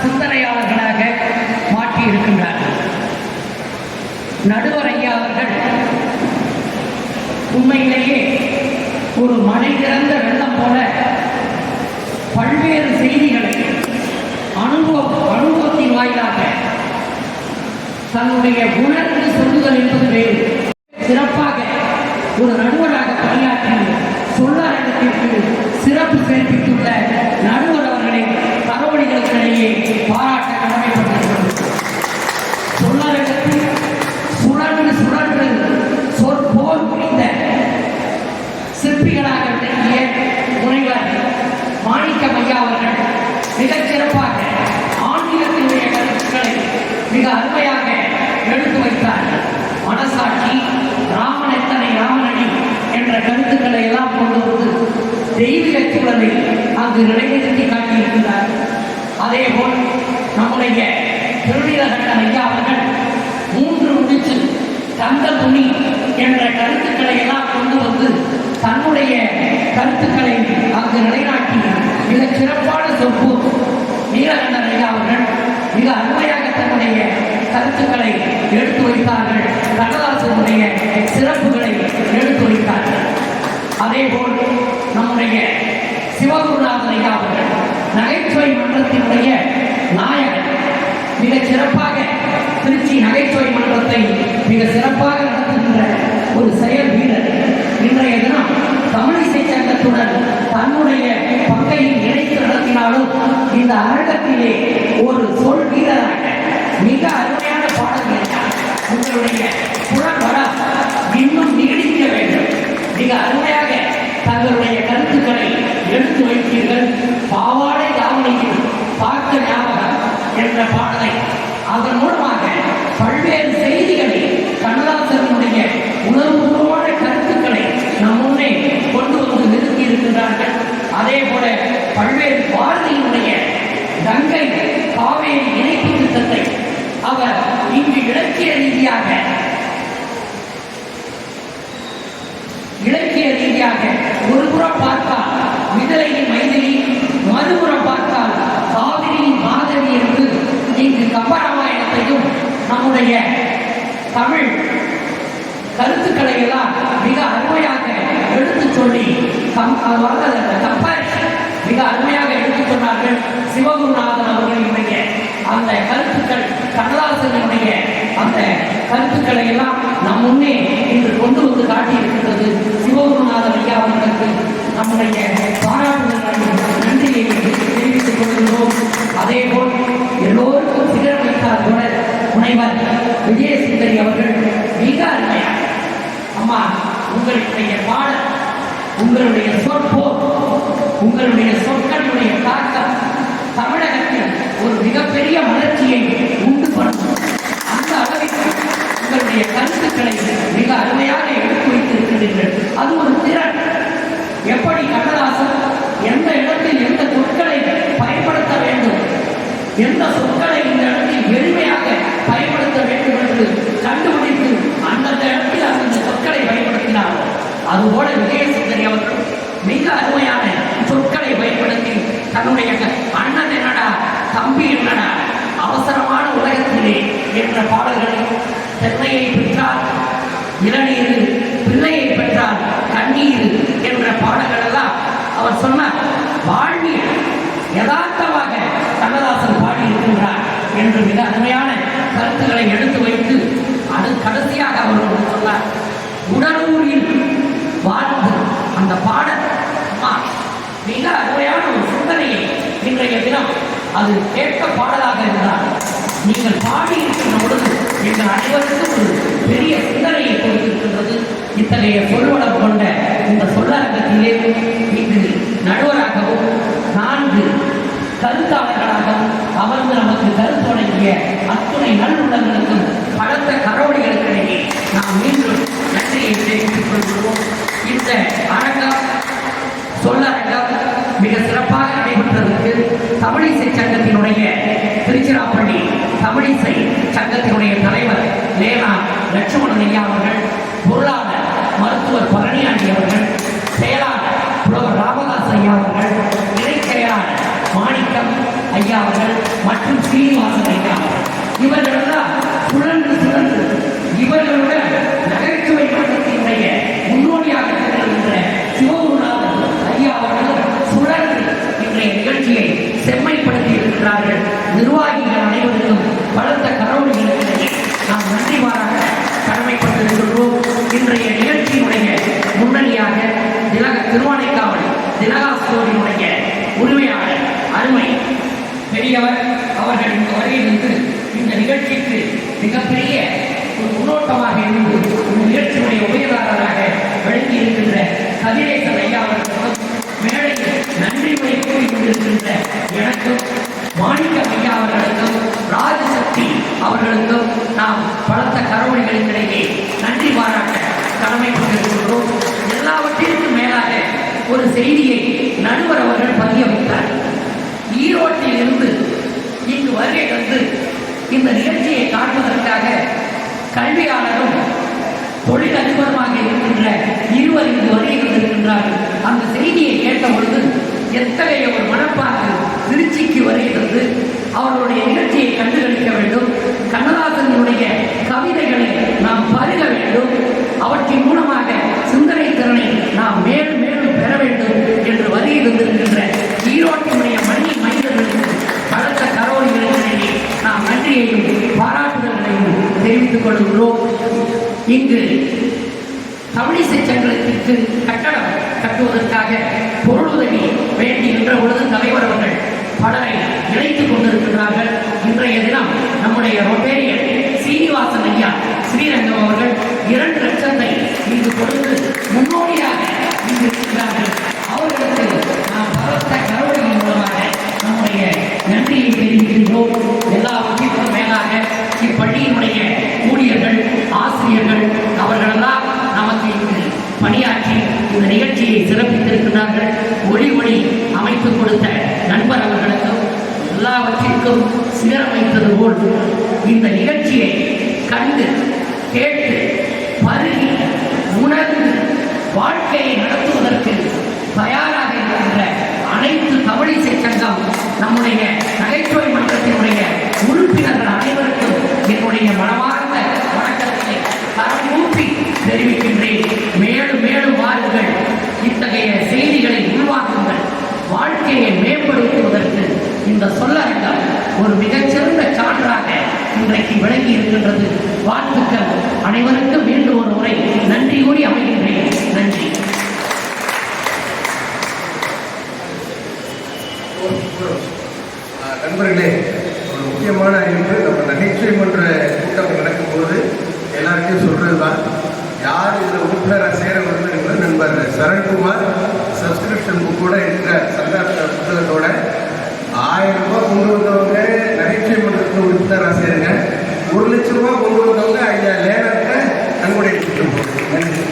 சிந்தனையாளர்களாக மாற்றி இருக்கின்றார்கள் நடுவர் ஐயா அவர்கள் உண்மையிலேயே ஒரு மழை திறந்த வெள்ளம் போல பல்வேறு செய்திகளை அனுபவ அனுபவத்தின் வாயிலாக தன்னுடைய உணர்ந்து சொல்லுதல் என்பது வேறு. சிறப்பாக ஒரு நடுவராக பணியாற்றி மிக அருமையாக எடுத்து வைத்தார். மனசாட்சி ராமன் எத்தனை ராமனடி என்ற கருத்துக்களை எல்லாம் கொண்டு வந்து தெய்வீக சூழலை அங்கு நிலைநிறுத்தி காட்டியிருக்கிறார். அதேபோல் நம்முடைய திருநீலகண்டன் ஐயா அவர்கள் மூன்று முடிச்சு தந்த துணி என்ற கருத்துக்களை எல்லாம் கொண்டு வந்து தன்னுடைய கருத்துக்களை அங்கு நிலைநாட்டி மிக சிறப்பான சொற்பு நீலகண்டன் ஐயா அவர்கள் மிக அருமையாக தன்னுடைய கருத்துக்களை எடுத்து வைத்தார்கள். கண்ணதாசனுடைய சிறப்புகளை எடுத்து வைத்தார்கள். அதேபோல் நம்முடைய சிவகுருநாதன் ஐயா அவர்கள் நகைச்சுவை மன்றத்தினுடைய நாயகன் மிக சிறப்பாக திருச்சி நகைச்சுவை மன்றத்தை மிக சிறப்பாக நடத்துகின்ற ஒரு செயல் வீரர். இன்றைய தினம் தமிழிசை சங்கத்துடன் தன்னுடைய பக்கையில் இணைத்து நடத்தினாலும் இந்த அரங்கத்திலே ஒரு வீரராக மிக அருமையான பாடல்கள் உங்களுடைய புலன் இன்னும் நீடிக்க வேண்டும். மிக அருமையாக தங்களுடைய கருத்துக்களை எடுத்து வைத்தீர்கள். பாவாடை தாவணியில் பார்க்க ஞாபகம் என்ற பாடலை அதன் மூலமாக பல்வேறு செய்திகளை கண்ணதாசனுடைய உணர்வுபூர்வமான கருத்துக்களை நம் முன்னே கொண்டு வந்து நிறுத்தி இருக்கின்றார்கள் அதே போல பல்வேறு பாரதியினுடைய கங்கை காவேரி இணைப்பு திட்டத்தை அவர் இங்கு இலக்கிய ரீதியாக இலக்கிய ரீதியாக ஒரு புறம் பார்த்தால் மிதலையின் மைதிலி மறுபுறம் பார்த்தால் காவிரியின் மாதவி என்று இங்கு கம்பராமாயணத்தையும் நம்முடைய தமிழ் கருத்துக்களை எல்லாம் மிக அருமையாக எடுத்து சொல்லி கம் கம்பாரிசன் மிக அருமையாக எடுத்துச் சொன்னார்கள் சிவகுருநாதன் அவர்களினுடைய அந்த கருத்துக்கள் கண்ணதாசனுடைய அந்த கருத்துக்களை எல்லாம் நம் முன்னே இன்று கொண்டு வந்து காட்டியிருக்கின்றது சிவகுருநாதர் ஐயா அவர்களுக்கு நம்முடைய பாராட்டுதல் நன்றியை தெரிவித்துக் கொள்கிறோம் அதே போல் எல்லோருக்கும் சிகரம் வைத்தார் கூட முனைவர் விஜயசுந்தரி அவர்கள் மிக அருமையாக அம்மா உங்களுடைய பாடல் உங்களுடைய சொற்போ உங்களுடைய சொற்களுடைய தாக்கம் தமிழக உங்களுடைய கருத்துக்களை மிக அருமையாக எடுத்து வைத்திருக்கிறீர்கள் அது ஒரு திறன். எப்படி கண்ணதாசன் எந்த இடத்தில் எந்த சொற்களை பயன்படுத்த வேண்டும்? எந்த சொற்களை இந்த இடத்தில் எளிமையாக பயன்படுத்த வேண்டும் என்று கண்டுபிடித்து அந்தந்த இடத்தில் அந்தந்த சொற்களை பயன்படுத்தினார். அதுபோல விஜயசுந்தரி அவர்கள் மிக அருமையான சொற்களை பயன்படுத்தி தன்னுடைய அண்ணன் என்னடா தம்பி என்னடா அவசரமான உலகத்திலே என்ற பாடல்களை தென்னையை பெற்றார் இளநீர் பிள்ளையை பெற்றார். கண்ணீர் என்ற பாடங்கள் எல்லாம் அவர் சொன்னார் வாழ்வில் யதார்த்தமாக கண்ணதாசன் பாடியிருக்கின்றார் என்று மிக அருமையான கருத்துக்களை எடுத்து வைத்து அது கடைசியாக அவர் ஒன்று சொன்னார். உடலூரில் வாழ்ந்து அந்த பாடல் மிக அருமையான ஒரு சிந்தனையை இன்றைய தினம் அது கேட்க பாடலாக இருந்தால் நீங்கள் பாட இந்த அனைவருக்கும் ஒரு பெரிய சிந்தனையை கொடுத்திருக்கின்றது. இத்தகைய சொல்வளம் கொண்ட இந்த சொல்லரங்கத்திலே இங்கு நடுவராகவும் நான்கு கருத்தாளர்களாகவும் அமர்ந்து நமக்கு கருத்து வழங்கிய அத்துணை நல்லுள்ளங்களுக்கும் பலத்த கரோடிகளுக்கிடையே நாம் மீண்டும் நன்றியை தெரிவித்துக் கொள்கிறோம் இந்த அரங்கம் சொல்லரங்கம் மிக சிறப்பாக நடைபெற்றதற்கு தமிழிசை சங்கத்தினுடைய திருச்சிராப்பள்ளி தமிழிசை சங்க தலைவர் லேனா லட்சுமணன் ஐயா அவர்கள் பொருளாளர் மருத்துவர் பழனியாண்டி அவர்கள் செயலாளர் புலவர் ராமதாஸ் ஐயா அவர்கள் இணை செயலாளர் மாணிக்கம் ஐயா அவர்கள் மற்றும் சீனிவாசன் ஐயா இவர்களெல்லாம் சுழன்று சுழன்று இவர்களுடன் நகைச்சுவை மன்றத்தினுடைய முன்னோடியாக திகழ்கின்ற சிவகுருநாதன் ஐயா அவர்களும் சுழன்று இன்றைய நிகழ்ச்சியை செம்மைப்படுத்தி இருக்கிறார்கள் நிர்வாகிகள் அனைவருக்கும் பலத்த கரவொலிகளுக்கு நாம் நன்றி பாராட்ட கடமைப்பட்டிருக்கின்றோம் இன்றைய நிகழ்ச்சியினுடைய முன்னணியாக திலக திருவானைக்காவல் திலகாஸ்தோரினுடைய உரிமையாளர் அருமை பெரியவர் அவர்கள் இந்த வந்து இந்த நிகழ்ச்சிக்கு மிகப்பெரிய ஒரு முன்னோட்டமாக இருந்து இந்த நிகழ்ச்சியுடைய உபயதாரராக விளங்கி இருக்கின்ற கதிரேசன் ஐயா அவர்களுக்கும் மேடையில் நன்றி உரை கூறி கொண்டிருக்கின்ற எனக்கும் மாணிக்க ஐயா அவர்களுக்கும் ராஜசக்தி அவர்களுக்கும் நாம் பலத்த கரவொலிகளுக்கிடையே நன்றி பாராட்ட கடமைப்பட்டிருக்கின்றோம் எல்லாவற்றிற்கும் மேலாக ஒரு செய்தியை நடுவர் அவர்கள் பதிய வைத்தார் ஈரோட்டில் இருந்து இங்கு வருகை வந்து இந்த நிகழ்ச்சியை காட்டுவதற்காக கல்வியாளரும் தொழிலதிபருமாக இருக்கின்ற இருவர் இங்கு வருகை வந்திருக்கின்றார்கள் அந்த செய்தியை கேட்ட பொழுது எத்தகைய ஒரு மனப்பாங்கு திருச்சிக்கு வருகை தந்து அவருடைய நிகழ்ச்சியை கண்டுகளிக்க வேண்டும். கண்ணதாசனுடைய கவிதைகளை நாம் பருக வேண்டும். அவற்றின் மூலமாக சிந்தனை திறனை நாம் மே மேலும் பெற வேண்டும் என்று வருகை தந்திருக்கின்ற ஈரோட்டினுடைய மணி மைந்தர்களுக்கு பலத்த கரோலிகளிடையே நாம் நன்றியையும் பாராட்டுதல்களையும் தெரிவித்துக் கொள்கிறோம் இங்கு தமிழிசை சங்கத்திற்கு கட்டடம் கட்டுவதற்காக பொருளுதவி வேண்டி நின்ற பொழுது தலைவர் அவர்கள் பலரை இணைத்துக் கொண்டிருக்கிறார்கள் இன்றைய தினம் நம்முடைய ரொட்டேரியன் சீனிவாசன் ஐயா ஸ்ரீரங்கம் அவர்கள் இரண்டு லட்சத்தை இங்கு கொடுத்து இந்த நிகழ்ச்சியை சிறப்பித்திருக்கிறார்கள் ஒளி ஒளி அமைத்துக் கொடுத்த நண்பர் அவர்களுக்கும் எல்லாவற்றிற்கும் சீரமைத்தது போல் இந்த நிகழ்ச்சியை கண்டு கேட்டு பருகி உணர்ந்து வாழ்க்கையை நடத்துவதற்கு தயாராக இருக்கின்ற அனைத்து தமிழிசை சங்கம் இந்த ஒரு மிகச்சிறந்த சான்றாக இன்றைக்கு விளங்கி இருக்கின்றது. வாழ்த்துக்கள். அனைவருக்கும் மீண்டும் ஒரு முறை நன்றி கூறி அமைகின்றேன். நன்றி. ஆஹ் நண்பர்களே ஒரு முக்கியமான அறிவிப்பு நம்ம நகைச்சுவை மன்ற கூட்டம் நடக்கும்போது எல்லாருக்கும் சொல்றது தான் யார் இதில் உறுப்பினராக சேர விரும்புகிறீங்களோ நண்பர் சரண்குமார் சப்ஸ்கிரிப்ஷன் புக்கோட இருக்கிற சந்தார்த்த புத்தகத்தோட ஆயிரம் ரூபாய் கொண்டு வந்தவங்க நகைச்சுவை மன்றத்துக்கு உறுப்பினராக சேருங்க ஒரு லட்சம் ரூபாய் கொண்டு வந்தவங்க ஐயா லேனத்தை நன்கொடை நன்றி.